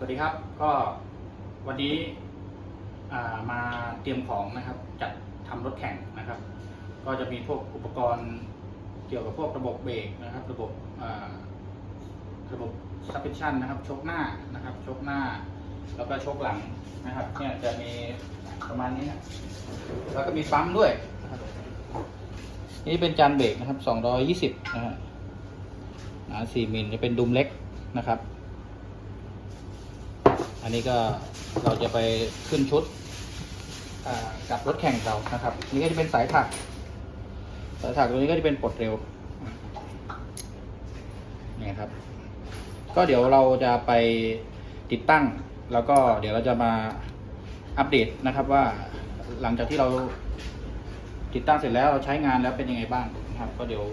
สวัสดีครับก็วันนี้มาเตรียมของนะครับจัดทำรถแข่งนะครับ ก็จะมีพวกอุปกรณ์เกี่ยวกับพวกระบบเบรกนะครับ ระบบระบบ suspension นะครับชคหน้านะครับชคหน้า แล้วก็ชคหลังนะครับเนี่ยจะมีประมาณนี้นะแล้วก็มีปั๊มด้วย นี่เป็นจานเบรกนะครับ220นะฮะหนา4มิลจะเป็นดุมเล็กนะครับ อันนี้ก็เราจะไปขึ้นชุดกับรถแข่งเรานะครับ นี่ก็จะเป็นสายถัก สายถักตัวนี้ก็จะเป็นปลดเร็วนี่ครับ ก็เดี๋ยวเราจะไปติดตั้ง แล้วก็เดี๋ยวเราจะมาอัปเดตนะครับว่าหลังจากที่เราติดตั้งเสร็จแล้วเราใช้งานแล้วเป็นยังไงบ้างนะครับ ก็เดี๋ยว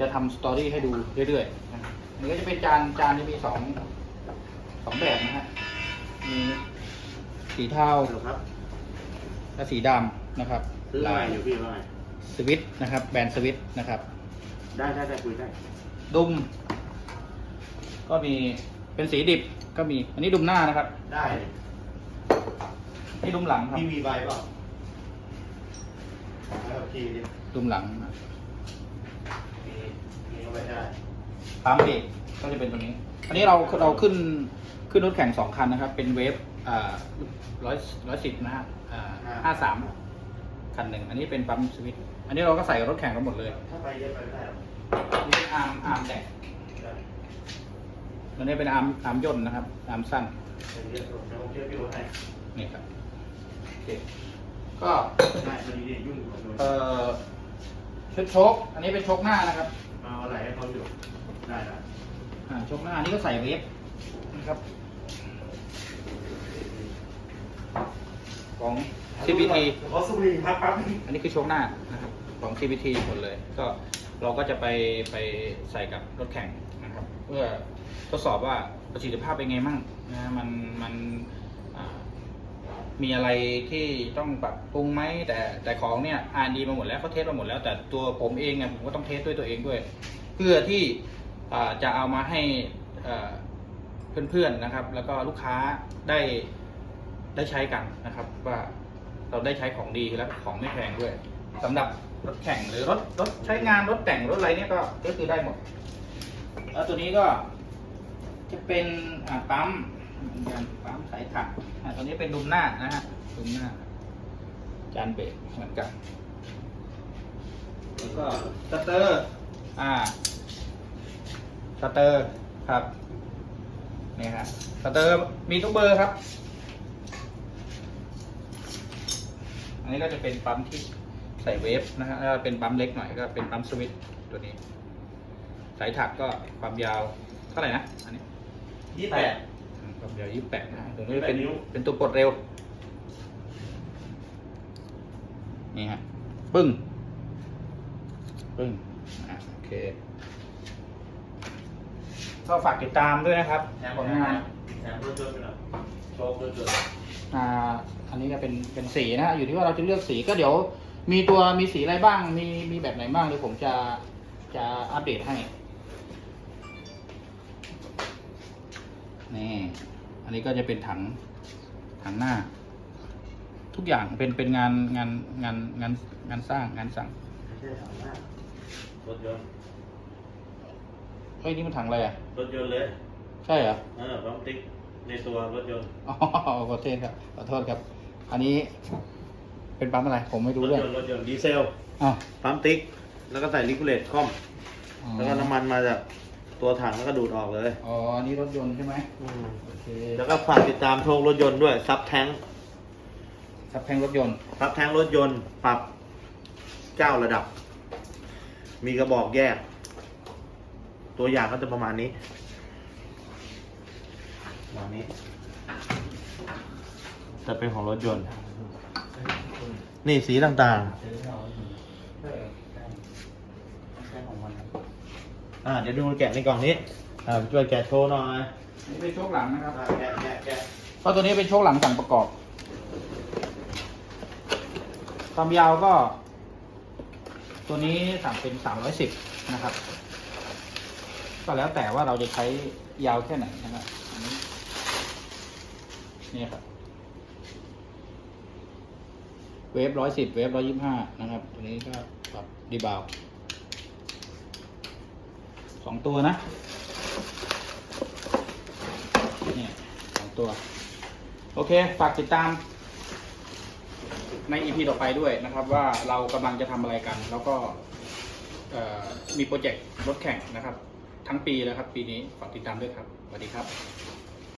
จะทำสตอรี่ให้ดูเรื่อยๆนะครับอันนี้ก็จะเป็นจานจานที่มีสอง สองแบบนะฮะ มีสีเทาครับและสีดำนะครับซื้ออะไรอยู่พี่ว่าไงสวิตช์นะครับ แบรนด์สวิตช์นะครับ ได้ได้ได้คุยได้ ดุม ก็มีเป็นสีดิบก็มี อันนี้ดุมหน้านะครับ ได้นี่ดุมหลังครับ พี่มีใบเปล่าแล้วพี่ดิดุมหลังมีมีเอาไว้ได้ปั๊มเบรกก็จะเป็นตรงนี้ อันนี้เราเราขึ้น ขึ้นรถแข่งสองคันนะครับ เป็นเวฟอ่าร้อยร้อยสิบนะฮะอ่าห้าสามคันหนึ่ง อันนี้เป็นปั๊มสวิตช์อันนี้เราก็ใส่กับรถแข่งกันหมดเลย ถ้าไปเยอะไปไม่ได้หรอกอันนี้เป็นอาร์มอาร์มแดกได้อันนี้เป็นอาร์มอาร์มย่นนะครับ อาร์มสั้นเดี๋ยวเดี๋ยวผมเชื่อพี่โอ๊ตให้นี่ครับโอเคก็ได้พอดีเนี่ยยุ่งกับโดนเอ่อชุดโชคอันนี้เป็นโชคหน้านะครับเอาอะไรให้เขาอยู่ได้ได้อ่าโชคหน้าอันนี้ก็ใส่เวฟนะครับ ของ CBT เขาสุรีพักปั๊บอันนี้คือโชคหน้านะครับของ CBT หมดเลย ก็เราก็จะไปไปใส่กับรถแข่งนะครับ เพื่อทดสอบว่าประสิทธิภาพเป็นไงมั่งนะมันมันอ่ามีอะไรที่ต้องปรับปรุงไหมแต่แต่ของเนี่ยอ่านดีมาหมดแล้วเขาเทสมาหมดแล้ว แต่ตัวผมเองเนี่ยผมก็ต้องเทสด้วยตัวเองด้วย เพื่อที่อ่าจะเอามาให้เอ่อเพื่อนๆนะครับ แล้วก็ลูกค้าได้ ได้ใช้กันนะครับ ว่าเราได้ใช้ของดีและของไม่แพงด้วยสำหรับรถแข่งหรือรถรถใช้งานรถแต่งรถอะไรเนี่ยก็ก็คือได้หมดแล้วตัวนี้ก็จะเป็นอ่าปั๊มเหมือนกันปั๊มสายถักอ่าตัวนี้เป็นดุมหน้านะฮะดุมหน้า จานเบรกเหมือนกันแล้วก็สเตอร์อ่าสเตอร์ครับนี่ฮะสเตอร์มีทุกเบอร์ครับ อันนี้ก็จะเป็นปั๊มที่ใส่เวฟนะฮะถ้าเป็นปั๊มเล็กหน่อยก็เป็นปั๊มสวิตช์ตัวนี้ สายถักก็ความยาวเท่าไหร่นะ อันนี้ยี่สิบแปดอืมความยาวยี่สิบแปดนะฮะตัวนี้เป็น28นิ้วเป็นตัวปลดเร็ว นี่ฮะ ปึ้ง ปึ้งอะโอเคก็ฝากติดตามด้วยนะครับแถมผผลลงางานนแถมรถยนต์ไปหน่อยโชว์รถยนต์ อ่าอันนี้ก็เป็นเป็นสีนะฮะอยู่ที่ว่าเราจะเลือกสีก็เดี๋ยว มีตัวมีสีอะไรบ้าง มีมีแบบไหนบ้างเดี๋ยวผมจะจะอัปเดตให้นี่อันนี้ก็จะเป็นถังถังหน้า ทุกอย่างเป็นเป็นงานงานงานงานงานสร้างงานสั่งไม่ใช่ถังหน้ารถยนต์เฮ้ยนี่มันถังอะไรอะรถยนต์เลย ใช่เหรอเออปั๊มติ๊กในตัวรถยนต์ อ๋อขอโทษครับขอโทษครับ อันนี้เป็นปั๊มอะไร ผมไม่รรู้ถเรื่องยนต์รถยนต์ดีเซลอ๋อปั๊มติ๊ก แล้วก็ใส่ลิคูเลตคอมแล้วก็น้ำมันมาจากตัวถังแล้วก็ดูดออกเลย อ๋ออันนี้รถยนต์ใช่ไหมอืมโอเคแล้วก็ฝากติดตามโชครถยนต์ด้วยซับแท้งซับแพงรถยนต์ซับแท้งรถยนต์ปรับเก้าระดับ มีกระบอกแยก ตัวอย่างก็จะประมาณนี้ประมาณนี้ จะเป็นของรถยนต์ นี่สีต่างใช่ใช่ใช่ของมันครับๆอ่าเดี๋ยวดูแกะในกล่องนี้ อ่าช่วยแกะโชว์หน่อยนี่เป็นโชคหลังนะครับ อ่าแกะแกะแกะเพราะตัวนี้เป็นโชคหลังสั่งประกอบ ความยาวก็ ตัวนี้สั่งเป็นสามร้อยสิบนะครับ ก็แล้วแต่ว่าเราจะใช้ยาวแค่ไหนนะครับอันนี้เนี่ยครับ เวฟร้อยสิบเวฟร้อยยี่ห้านะครับ ตัวนี้ก็ปรับดีบาวสองตัวนะเนี่ยสองตัว โอเค ฝากติดตามในอีพีต่อไปด้วยนะครับว่าเรากำลังจะทำอะไรกัน แล้วก็มีโปรเจกต์รถแข่งนะครับ ทั้งปีแล้วครับ ปีนี้ฝากติดตามด้วยครับสวัสดีครับ